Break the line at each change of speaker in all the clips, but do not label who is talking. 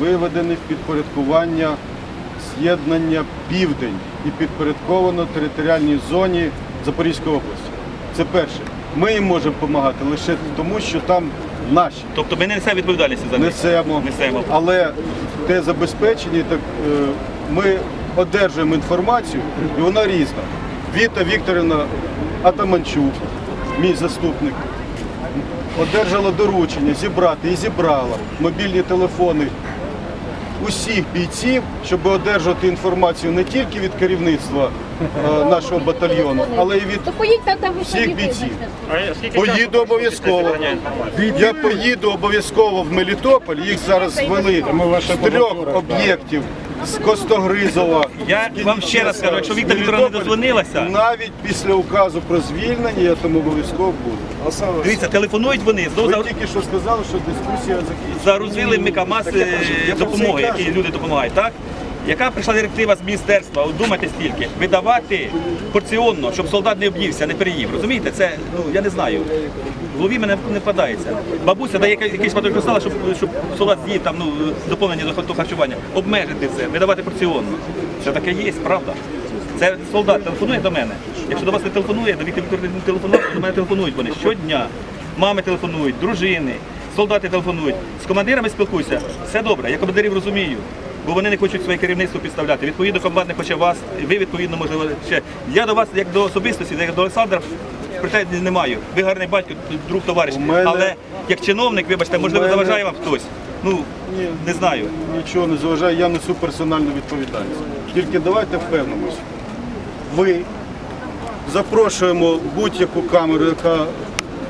виведений в підпорядкування з'єднання Південь і підпорядковано територіальній зоні Запорізької області. Це перше. Ми їм можемо допомагати лише тому, що там наші.
Тобто ми не несемо відповідальності за них.
Несемо.
Несемо.
Але те забезпечення, так е, ми одержуємо інформацію, і вона різна. Віта Вікторівна Атаманчук, мій заступник, одержала доручення зібрати і зібрала мобільні телефони усіх бійців, щоб одержати інформацію не тільки від керівництва е, нашого батальйону, але й від
То поїдь там, там ви
всіх бійців.
визначте.
Поїду обов'язково. Я поїду обов'язково в Мелітополь. Їх зараз звели з трьох об'єктів з Костогризова.
Я вам ще раз скажу, якщо Віктор Вікторовна не дозвонилася,
Навіть після указу про звільнення я там обов'язково буду.
дивіться, телефонують вони, знову
Ви
за-
тільки що сказали, що дискусія закінчена.
загрузили ми КАМАЗ е,
Я про це
допомоги,
кажу.
які люди допомагають, так? Яка прийшла директива з міністерства, от думайте стільки, видавати порціонно, щоб солдат не об'ївся, не переїв. Розумієте, це, ну я не знаю. В голові мене не впадається. Бабуся дає якийсь- якийсь патруль кристала, щоб, щоб солдат з'їв там, ну, доповнення до до харчування. Обмежити це, видавати порціонно. Це таке є, правда. Це солдат телефонує до мене. Якщо до вас не телефонує, до Віктора не телефонує, до мене телефонують вони щодня. Мами телефонують, дружини, солдати телефонують. З командирами спілкуюся. Все добре, я командирів розумію. Бо вони не хочуть своє керівництво підставляти. Відповідно, комбат не хоче вас, і ви відповідно можливо ще. Я до вас, як до особистості, як до Олександра, претензій не маю. Ви гарний батько, друг товариш.
Мене-
Але як чиновник, вибачте, можливо,
мене-
заважає вам хтось. Ну
Ні.
не знаю.
Нічого не заважає, я несу персональну відповідальність. Тільки давайте впевнимося. Ви запрошуємо будь-яку камеру, яка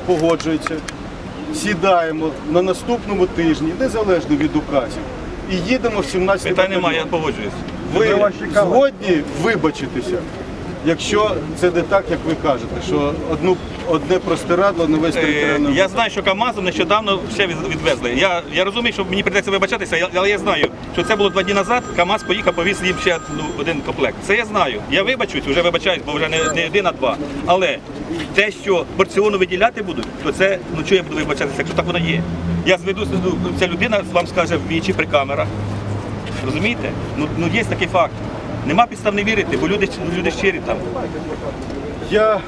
погоджується, сідаємо на наступному тижні, незалежно від указів, і їдемо в 17
Питань немає, я погоджуюсь.
Ви згодні вибачитися, якщо це не так, як ви кажете, що одну, одне простирадло на весь
Е,
територіальний.
Я знаю, що КАМАЗом нещодавно ще відвезли. Я, я розумію, що мені прийдеться вибачатися, але я знаю, що це було два дні назад. КАМАЗ поїхав, повіз їм ще ну, один комплект. Це я знаю. Я вибачусь, вже вибачаюсь, бо вже не, не один, а два. Але те, що порціону виділяти будуть, то це ну чого я буду вибачатися, якщо так воно є. Я зведу ну, ця людина вам скаже в вічі при камерах. Розумієте? Ну, ну є такий факт. Нема підстав не вірити, бо люди, люди щирі там.
Я, е,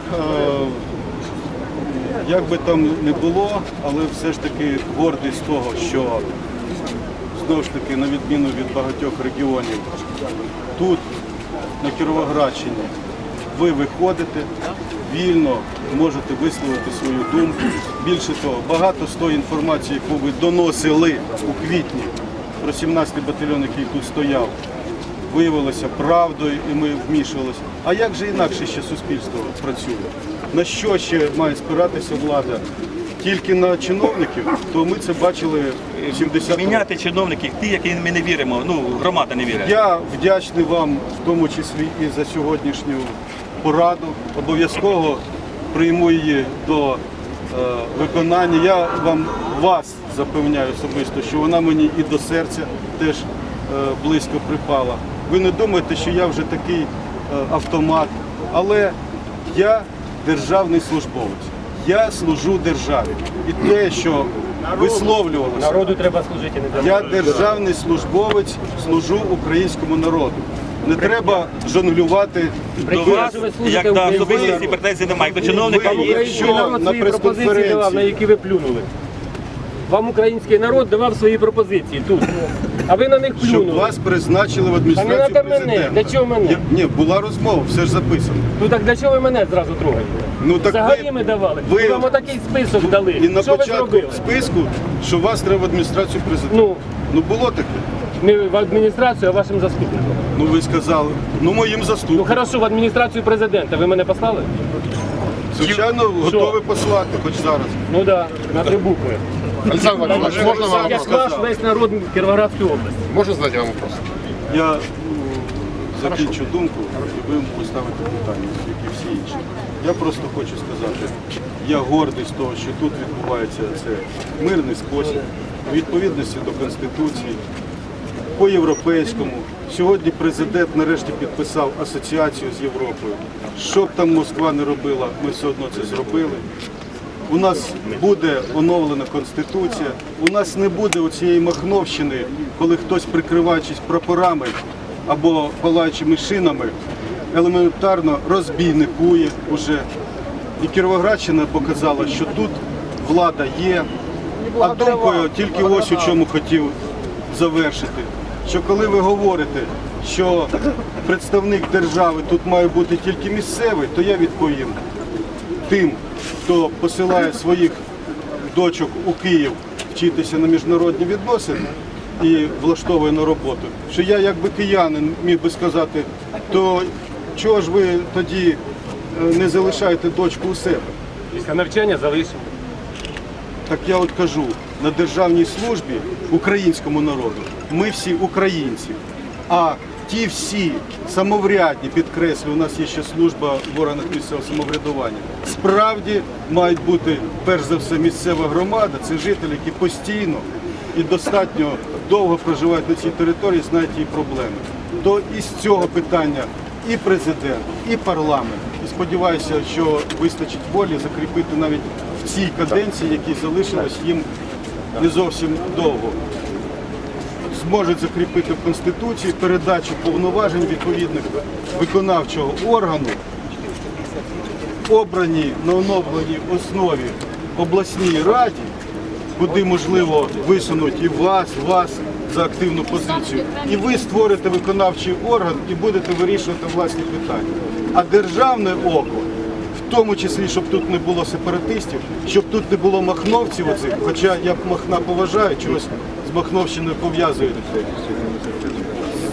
як би там не було, але все ж таки гордий з того, що знову ж таки, на відміну від багатьох регіонів, тут, на Кіровоградщині, ви виходите вільно, можете висловити свою думку. Більше того, багато з тої інформації, яку ви доносили у квітні про 17-й батальйон, який тут стояв, виявилося правдою і ми вмішувалися. А як же інакше ще суспільство працює? На що ще має спиратися влада? Тільки на чиновників, то ми це бачили 70.
Міняти чиновників, ті, які ми не віримо, ну громада не вірить.
Я вдячний вам, в тому числі і за сьогоднішню пораду. Обов'язково прийму її до е, виконання. Я вам вас запевняю особисто, що вона мені і до серця теж е, близько припала. Ви не думаєте, що я вже такий е, автомат, але я державний службовець. Я служу державі. І те, що висловлювалося.
Народу треба служити, не
Я державний службовець, служу українському народу. Не треба жонглювати
До вас, як до особистості претензій немає. До чиновника
ви-
є.
Якщо на прес-конференції-
на які ви плюнули. Вам український народ давав свої пропозиції тут. А ви на них
щоб вас призначили в
Та не
адміністрацію
треба мене. Для чого мене?
Я- Ні, була розмова, все ж записано.
Ну так для чого ви мене зразу трогаєте?
Ну так
Взагалі
ви,
ми давали.
ви-
вам отакий список дали.
і на
що
початку
зробили?
списку, що вас треба в адміністрацію президента.
Ну,
Ну було таке.
не в адміністрацію, а вашим заступником.
Ну ви сказали, ну моїм заступником.
Ну хорошо, в адміністрацію президента ви мене послали?
Звичайно, готовий послати, хоч зараз.
Ну так, да, на три букви.
Александр Владимирович, можно вам вопрос?
ваш весь народ Кіровоградської області.
Можно задать вам вопрос?
Я закінчу думку і ви поставите питання, як і всі інші. Я просто хочу сказати, я гордий з того, що тут відбувається це мирний спосіб, у відповідності до Конституції, по-європейському. Сьогодні президент нарешті підписав асоціацію з Європою. Що б там Москва не робила, ми все одно це зробили. У нас буде оновлена конституція, у нас не буде оцієї махновщини, коли хтось, прикриваючись прапорами або палаючими шинами, елементарно розбійникує уже. І Кіровоградщина показала, що тут влада є. А думкою тільки ось у чому хотів завершити. Що коли ви говорите, що представник держави тут має бути тільки місцевий, то я відповім тим, хто посилає своїх дочок у Київ вчитися на міжнародні відносини і влаштовує на роботу, що я якби киянин міг би сказати, то чого ж ви тоді е, не залишаєте дочку у себе?
Після навчання залишимо.
Так я от кажу, на державній службі українському народу ми всі українці. А ті всі самоврядні, підкреслю, у нас є ще служба в органах місцевого самоврядування. Справді мають бути перш за все місцева громада, це жителі, які постійно і достатньо довго проживають на цій території, знають її проблеми. То із цього питання і президент, і парламент. І сподіваюся, що вистачить волі закріпити навіть в цій каденції, які залишилось їм не зовсім довго. Зможуть закріпити в Конституції передачу повноважень відповідних виконавчого органу, обрані на оновленій основі обласній раді, куди можливо висунуть і вас, вас за активну позицію. І ви створите виконавчий орган і будете вирішувати власні питання. А державне око, в тому числі, щоб тут не було сепаратистів, щоб тут не було махновців оцих, хоча я Махна поважаю, чогось з Махновщиною пов'язують.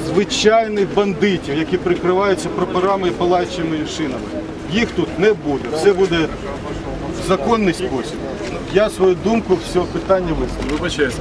Звичайних бандитів, які прикриваються прапорами і палаючими шинами. Їх тут не буде. Все буде в законний спосіб. Я свою думку цього питання висловив.
Вибачаюсь.